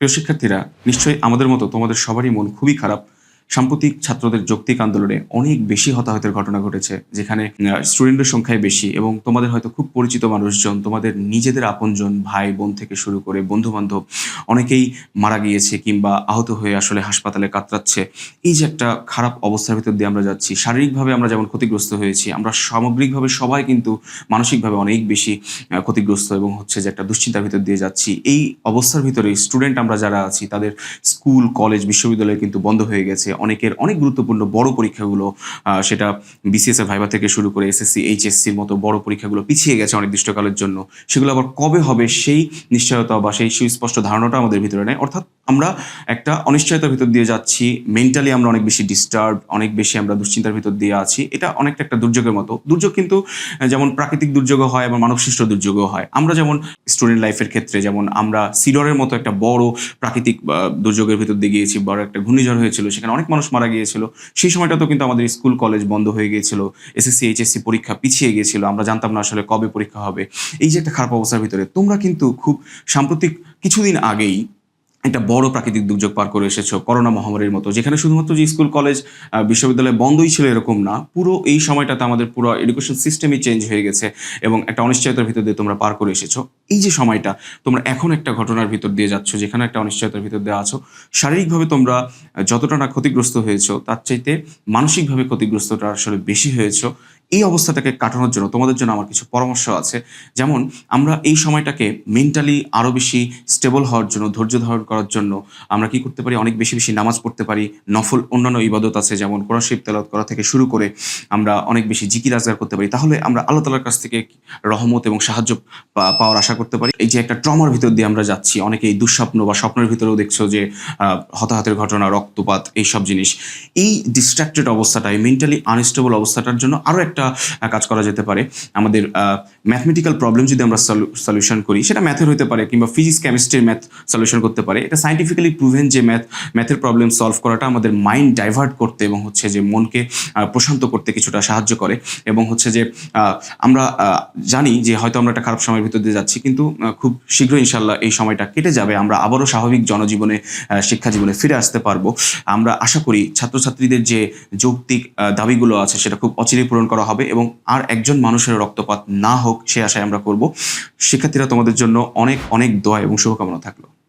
প্রিয় শিক্ষার্থীরা নিশ্চয়ই আমাদের মতো তোমাদের সবারই মন খুবই খারাপ। সাম্প্রতিক ছাত্রদের যৌক্তিক আন্দোলনে অনেক বেশি হতাহতের ঘটনা ঘটেছে, যেখানে স্টুডেন্টের সংখ্যায় বেশি এবং তোমাদের হয়তো খুব পরিচিত মানুষজন, তোমাদের নিজেদের আপনজন, ভাই, বোন থেকে শুরু করে বন্ধু বান্ধব অনেকেই মারা গিয়েছে কিংবা আহত হয়ে আসলে হাসপাতালে কাতরাচ্ছে। এই যে একটা খারাপ অবস্থার ভিতর দিয়ে আমরা যাচ্ছি, শারীরিকভাবে আমরা যেমন ক্ষতিগ্রস্ত হয়েছি, আমরা সামগ্রিকভাবে সবাই কিন্তু মানসিকভাবে অনেক বেশি ক্ষতিগ্রস্ত এবং হচ্ছে যে একটা দুশ্চিন্তার ভিতর দিয়ে যাচ্ছি। এই অবস্থার ভিতরে স্টুডেন্ট আমরা যারা আছি, তাদের স্কুল, কলেজ, বিশ্ববিদ্যালয় কিন্তু বন্ধ হয়ে গেছে। অনেকের অনেক গুরুত্বপূর্ণ বড় পরীক্ষাগুলো সেটা বিসিএস এর ভাইবা থেকে শুরু করে এসএসসি এইচএসসির মতো বড় পরীক্ষাগুলো পিছিয়ে গেছে অনির্দিষ্টকালের জন্য। সেগুলো আবার কবে হবে সেই নিশ্চয়তা বা সেই সুস্পষ্ট ধারণাটা আমাদের ভিতরে নেয় অর্থাৎ আমরা একটা অনিশ্চয়তার ভিতর দিয়ে যাচ্ছি মেন্টালি আমরা অনেক বেশি ডিস্টার্ব অনেক বেশি আমরা দুশ্চিন্তার ভিতর দিয়ে আছি। এটা অনেকটা একটা দুর্যোগের মতো। দুর্যোগ কিন্তু যেমন প্রাকৃতিক দুর্যোগও হয় এবং মানবসৃষ্ট দুর্যোগও হয়। আমরা যেমন স্টুডেন্ট লাইফের ক্ষেত্রে, যেমন আমরা সিডরের মতো একটা বড় প্রাকৃতিক দুর্যোগের ভিতর দিয়ে গিয়েছি, বড় একটা ঘূর্ণিঝড় হয়েছিল, সেখানে অনেক মানুষ মারা গিয়েছিল। সেই সময়টা তো কিন্তু আমাদের স্কুল কলেজ বন্ধ হয়ে গিয়েছিল এসএসসি এইচএসসি পরীক্ষা পিছিয়ে গিয়েছিল। আমরা জানতাম না আসলে কবে পরীক্ষা হবে। এই যে একটা খারাপ অবস্থার ভিতরে, তোমরা কিন্তু খুব সাম্প্রতিক কিছুদিন আগেই একটা বড় প্রাকৃতিক দুর্যোগ পার করে এসেছ, করোনা মহামারীর মতো, যেখানে শুধুমাত্র যে স্কুল, কলেজ বিশ্ববিদ্যালয় বন্ধই ছিল এরকম না, পুরো এই সময়টাতে আমাদের পুরো এডুকেশন সিস্টেমই চেঞ্জ হয়ে গেছে এবং একটা অনিশ্চয়তার ভিতর দিয়ে তোমরা পার করে এসেছ। এই যে সময়টা, তোমরা এখন একটা ঘটনার ভিতর দিয়ে যাচ্ছ, যেখানে একটা অনিশ্চয়তার ভিতর দিয়ে আছো। শারীরিকভাবে তোমরা যতটা না ক্ষতিগ্রস্ত হয়েছো, তার চাইতে মানসিকভাবে ক্ষতিগ্রস্তটা আসলে বেশি হয়েছো। এই অবস্থাটাকে কাটানোর জন্য তোমাদের জন্য আমার কিছু পরামর্শ আছে। যেমন, আমরা এই সময়টাকে মেন্টালি আরও বেশি স্টেবল হওয়ার জন্য, ধৈর্য ধারণ করার জন্য আমরা কি করতে পারি? অনেক বেশি বেশি নামাজ পড়তে পারি। নফল অন্যান্য ইবাদত আছে, যেমন কোরআন শরীফ তেলাওয়াত করা থেকে শুরু করে আমরা অনেক বেশি জিকির আজগার করতে পারি। তাহলে আমরা আল্লাহ তালার কাছ থেকে রহমত এবং সাহায্য পাওয়ার আশা করতে পারি। এই যে একটা ট্রমার ভিতর দিয়ে আমরা যাচ্ছি, অনেকেই দুঃস্বপ্ন বা স্বপ্নের ভিতরেও দেখছ যে হতাহতের ঘটনা, রক্তপাত, এইসব জিনিস। এই ডিস্ট্রাক্টেড অবস্থাটা এই মেন্টালি আনস্টেবল অবস্থাটার জন্য আরও একটা আহ, কাজ করা যেতে পারে। আমাদের ম্যাথমেটিক্যাল প্রবলেম যদি আমরা সলিউশন করি সেটা ম্যাথের হতে পারে কিংবা ফিজিক্স কেমিস্ট্রির ম্যাথ সলিউশন করতে পারে। এটা সাইন্টিফিক্যালি প্রুভেন যে ম্যাথ ম্যাথের প্রবলেম সলভ করাটা আমাদের মাইন্ড ডাইভার্ট করতে এবং হচ্ছে যে মনকে প্রশান্ত করতে কিছুটা সাহায্য করে এবং হচ্ছে যে আমরা জানি যে হয়তো আমরা একটা খারাপ সময়ের ভিতর দিয়ে যাচ্ছি কিন্তু খুব শীঘ্রই ইনশাল্লাহ এই সময়টা কেটে যাবে। আমরা আবারও স্বাভাবিক জনজীবনে শিক্ষা জীবনে ফিরে আসতে পারব। আমরা আশা করি ছাত্রছাত্রীদের যে যৌক্তিক দাবিগুলো আছে সেটা খুব অচিরে পূরণ করা হবে এবং আর একজন মানুষের রক্তপাত না হোক সে আশায় আমরা করব। শিক্ষার্থীরা, তোমাদের জন্য অনেক অনেক দোয়া এবং শুভকামনা থাকল।